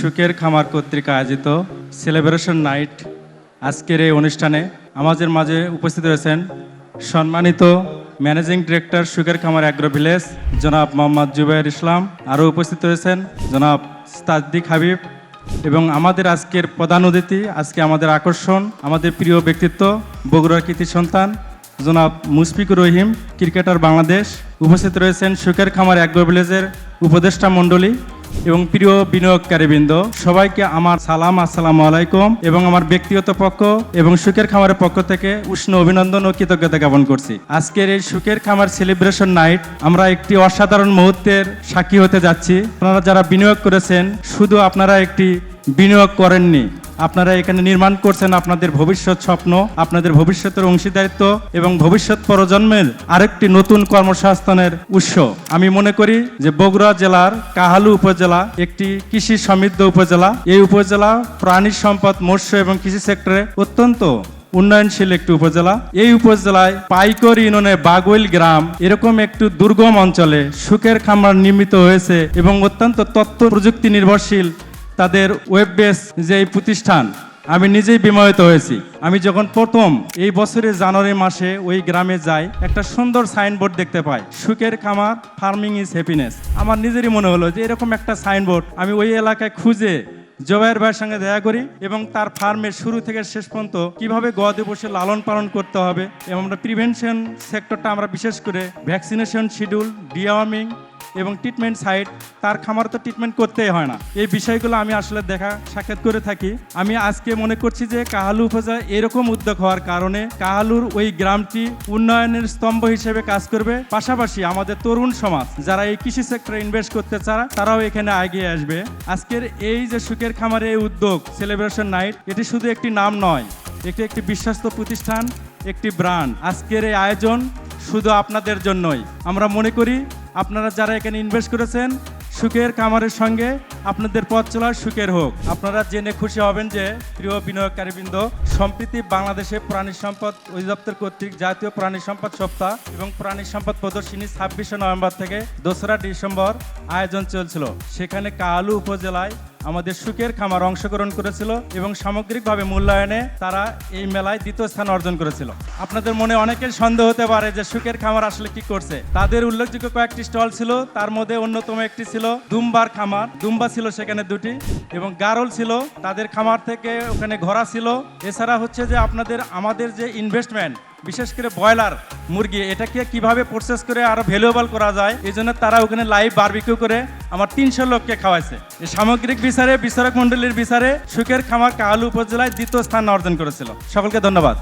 সুখের খামার কর্তৃক আয়োজিত সেলিব্রেশন নাইট আজকের এই অনুষ্ঠানে আমাদের মাঝে উপস্থিত রয়েছেন সম্মানিত ম্যানেজিং ডিরেক্টর সুখের খামার অ্যাগ্রো ভিলেজ, জনাব মোহাম্মদ জুবাইর ইসলাম। আরও উপস্থিত রয়েছেন জনাব তাজদিক হাবিব এবং আমাদের আজকের প্রধান অতিথি, আজকে আমাদের আকর্ষণ, আমাদের প্রিয় ব্যক্তিত্ব, বগুড়ার কৃতি সন্তান, জনাব মুশফিকুর রহিম, ক্রিকেটার বাংলাদেশ। উপস্থিত রয়েছেন সুখের খামার অ্যাগ্রো ভিলেজের উপদেষ্টা মণ্ডলী এবং প্রিয় বিনিয়োগকারীবৃন্দ সবাইকে আমার সালাম, আসসালামু আলাইকুম এবং আমার ব্যক্তিগত পক্ষ এবং সুখের খামারের পক্ষ থেকে উষ্ণ অভিনন্দন ও কৃতজ্ঞতা জ্ঞাপন করছি। আজকের এই সুখের খামার সেলিব্রেশন নাইট আমরা একটি অসাধারণ মুহূর্তের সাক্ষী হতে যাচ্ছি। আপনারা যারা বিনিয়োগ করেছেন, শুধু আপনারা একটি বিনিয়োগ করেননি আপনারা এখানে নির্মাণ করছেন আপনাদের ভবিষ্যৎ স্বপ্ন, আপনাদের ভবিষ্যতের অংশীদারিত্ব এবং ভবিষ্যৎ প্রজন্মের আরেকটি নতুন কর্মসংস্থানের উৎস। আমি মনে করি যে বগুড়া জেলার কাহালু উপজেলা একটি কৃষি সমৃদ্ধ উপজেলা। এই উপজেলা প্রাণী সম্পদ, মৎস্য এবং কৃষি সেক্টরে অত্যন্ত উন্নয়নশীল একটি উপজেলা। এই উপজেলায় পাইকর ইউনিয়নে বাগুইল গ্রাম এরকম একটু দুর্গম অঞ্চলে সুখের খামার নির্মিত হয়েছে এবং অত্যন্ত তথ্য প্রযুক্তি নির্ভরশীল তাদের ওয়েব বেস যে প্রতিষ্ঠান, আমি নিজেই বিমোহিত হয়েছি। আমি যখন প্রথম এই বছরের জানুয়ারি মাসে ওই গ্রামে যাই, একটা সুন্দর সাইনবোর্ড দেখতে পাই। সুখের খামার, ফার্মিং ইজ হ্যাপিনেস। আমার নিজেরই মনে হলো যে এরকম একটা সাইনবোর্ড আমি ওই এলাকায় খুঁজে জবাইয়ের ভাইয়ের সঙ্গে দেখা করি এবং তার ফার্মের শুরু থেকে শেষ পর্যন্ত কীভাবে গবাদি পশু লালন পালন করতে হবে এবং আমরা প্রিভেনশন সেক্টরটা আমরা বিশেষ করে ভ্যাকসিনেশন শিডিউল, ডিওয়ার্মিং এবং ট্রিটমেন্ট সাইট তার খামার তো ট্রিটমেন্ট করতেই হয় না। এই বিষয়গুলো আমি আসলে দেখা সাক্ষাৎ করে থাকি। আমি আজকে মনে করছি যে কাহালু উপজেলা এরকম উদ্যোগ হওয়ার কারণে কাহালুর ওই গ্রামটি উন্নয়নের স্তম্ভ হিসেবে কাজ করবে। পাশাপাশি আমাদের তরুণ সমাজ, যারা এই কৃষি সেক্টরে ইনভেস্ট করতে চায়, তারাও এখানে এগিয়ে আসবে। আজকের এই যে সুখের খামারে এই উদ্যোগ সেলিব্রেশন নাইট এটি শুধু একটি নাম নয়, এটি একটি বিশ্বস্ত প্রতিষ্ঠান, একটি ব্র্যান্ড আজকের এই আয়োজন শুধু আপনাদের জন্যই। আমরা মনে করি আপনারা যারা এখানে ইনভেস্ট করেছেন, সুখের কামারের সঙ্গে আপনাদের পথ চলার সুখের হোক। আপনারা জেনে খুশি হবেন যে প্রিয় বিনিয়োগকারীবৃন্দ, সম্প্রীতি বাংলাদেশে প্রাণী সম্পদ অধিদপ্তর কর্তৃক জাতীয় প্রাণী সম্পদ সপ্তাহ এবং প্রাণী সম্পদ প্রদর্শনী ছাব্বিশে নভেম্বর থেকে দোসরা ডিসেম্বর আয়োজন চলছিল। সেখানে কালু উপজেলায় আমাদের সুখের খামার অংশগ্রহণ করেছিল এবং সামগ্রিকভাবে মূল্যায়নে তারা এই মেলায় দ্বিতীয় স্থান অর্জন করেছিল। আপনাদের মনে অনেকের সন্দেহ হতে পারে যে সুখের খামার আসলে কি করছে। তাদের উল্লেখযোগ্য কয়েকটি স্টল ছিল, তার মধ্যে অন্যতম একটি ছিল দুম্বার খামার। দুম্বা ছিল সেখানে দুটি এবং গারল ছিল তাদের খামার থেকে ওখানে ঘোরা ছিল। এছাড়া হচ্ছে যে আপনাদের, আমাদের যে ইনভেস্টমেন্ট বিশেষ করে ব্রয়লার মুরগি এটাকে কীভাবে প্রসেস করে আরও ভ্যালুয়েবল করা যায়? এই জন্য তারা ওখানে লাইভ বারবিকিউ করে আমার তিনশো লোককে খাওয়াইছে। সামগ্রিক বিচারে, বিচারক মন্ডলীর বিচারে সুখের খামার কাহালু উপজেলায় দ্বিতীয় স্থান অর্জন করেছিল। সকলকে ধন্যবাদ।